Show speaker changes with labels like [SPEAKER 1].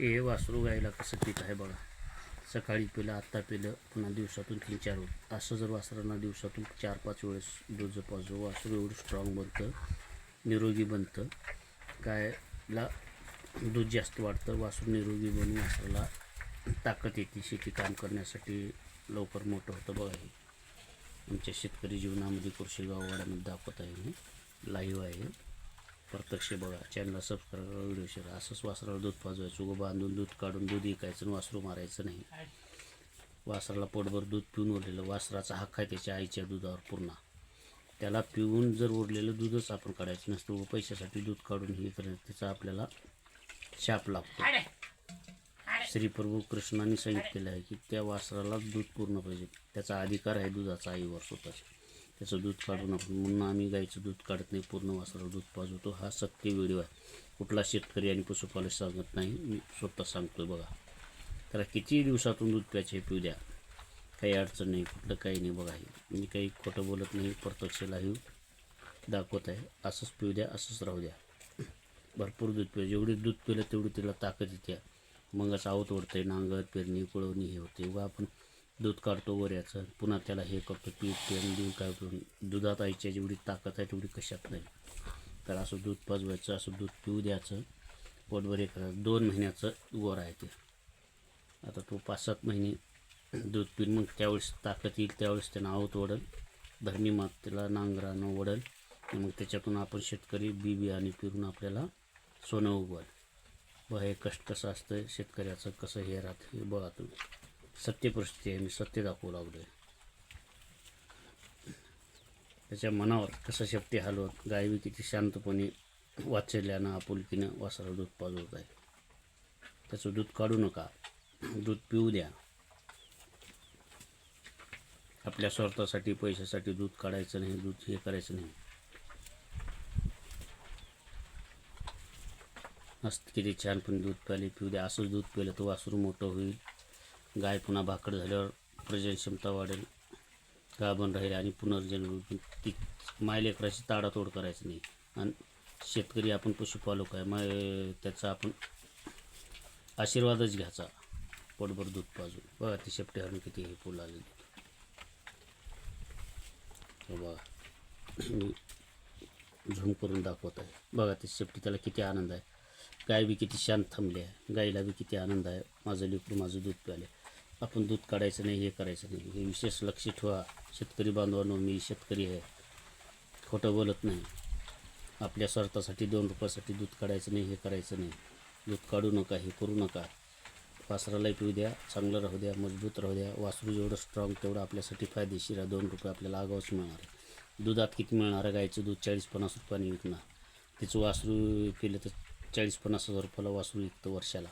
[SPEAKER 1] हे वासरू गायला कसं पीत आहे बघा. सकाळी पिलं आत्ता पिलं पुन्हा दिवसातून तीन चार वेळ. असं जर वासरांना दिवसातून चार पाच वेळेस दूध जपावं वासरू एवढं स्ट्रॉंग बनतं निरोगी बनतं. गायला दूध जास्त वाढतं वासरू निरोगी बनून वासराला ताकद येते. शेती काम करण्यासाठी लवकर मोठं होतं बघा हे. आमच्या शेतकरी जीवनामध्ये कृषी गाववाड्यामध्ये दाखवत आहे मी. लाईव्ह आहे. प्रत्यक्ष बघा चॅनलला सबस्क्राईब करा व्हिडिओ शेअर असंच वासराला दूध पाजवायचं उगं बांधून दूध काढून दूध विकायचं आणि वासरू मारायचं नाही. वासराला पोटभर दूध पिऊन उरलेलं वासराचा हक्क आहे त्याच्या आईच्या दुधावर पूर्ण. त्याला पिऊन जर उरलेलं दूधच आपण काढायचं नसतं उगं पैशासाठी दूध काढून हे करायचं त्याचा आपल्याला शाप लागतो. श्री प्रभू कृष्णाने सांगितलेलं आहे की त्या वासराला दूध पूर्ण पाहिजे. त्याचा अधिकार आहे दुधाचा आईवर स्वतःच्या त्याचं दूध काढून आपण म्हणून आम्ही गाईचं दूध काढत नाही पूर्ण वासराला दूध पाजवतो. हा सत्य व्हिडिओ आहे. कुठला शेतकरी आणि पशुपालक सांगत नाही मी स्वतः सांगतो बघा. त्याला किती दिवसातून दूध प्यायचे पिऊ द्या. काही अडचण नाही कुठलं काही नाही बघा हे. मी काही खोटं बोलत नाही प्रत्यक्ष लाईव्ह दाखवत आहे. असंच पिऊ द्या असंच राहू द्या. भरपूर दूध पिऊ. जेवढी दूध पिलं तेवढी तिला ताकद येते. मगच आवत ओढते नांगर पेरणी कुळवणी हे होते. व आपण दूध काढतो वऱ्याचं पुन्हा त्याला हे करतो पीठ तेल दूध काय करून. दुधात आईच्या जेवढी ताकद आहे तेवढी कशात नाही. तर असं दूध पाजवायचं असं दूध पिऊ द्यायचं. पोटभर हे करायचं दोन महिन्याचं वर आहे ते. आता तो पाच सात महिने दूध पिऊन मग त्यावेळेस ताकद येईल त्यावेळेस त्यांना आवत ओढल. धरणी मात त्याला नांगरानं ओढल. मग त्याच्यातून आपण शेतकरी बी बियाणे पिरून आपल्याला सोनं उगवाल. व हे कष्ट कसं असतं शेतकऱ्याचं कसं हे राहतं हे बघा तुम्ही. सत्य परिस्थिती आहे मी सत्य दाखवू लागलो आहे त्याच्या मनावर कसं शेपटी हलवत गायबी किती शांतपणे वाचल्यानं आपुलकीनं वासरा दूध पाजवत आहे. त्याचं दूध काढू नका दूध पिऊ द्या. आपल्या स्वार्थासाठी पैशासाठी दूध काढायचं नाही दूध हे करायचं नाही. मस्त किती छान पण दूध प्याले पिऊ द्या. असंच दूध पिलं तर वासरू मोठं होईल. गाय पुन्हा भाकड झाल्यावर प्रजन क्षमता वाढेल गाभण राहील आणि पुनर्जन्म ती मायलेकराची ताडातोड करायची नाही. आणि शेतकरी आपण पशुपालक आहे माय त्याचा आपण आशीर्वादच घ्यायचा. पोटभर दूध पाजून. बघा ती शेपटी हरण किती हे फुल आले बघा. झूम करून दाखवत आहे. बघा ती शेपटी त्याला किती आनंद आहे. गाय बी किती शांत थांबली आहे. गाईला बी किती आनंद आहे. माझं लेकरू माझं दूध प्याले. आपण दूध काढायचं नाही हे करायचं नाही. हे विशेष लक्ष ठेवा. शेतकरी बांधवांनो मी शेतकरी आहे. खोटं बोलत नाही. आपल्या स्वार्थासाठी दोन रुपयासाठी दूध काढायचं नाही हे करायचं नाही. दूध काढू नका हे करू नका. वासराला पिऊ द्या चांगलं राहू द्या मजबूत राहू द्या. वासरू जेवढं स्ट्रॉंग तेवढं आपल्यासाठी फायदेशीर आहे. दोन रुपये आपल्याला आगावच मिळणार आहे. दुधात किती मिळणार आहे गायचं दूध? चाळीस पन्नास रुपयाने विकणार. तिचं वासरू केलं तर चाळीस पन्नास हजार रुपयाला वासरू विकतं वर्षाला.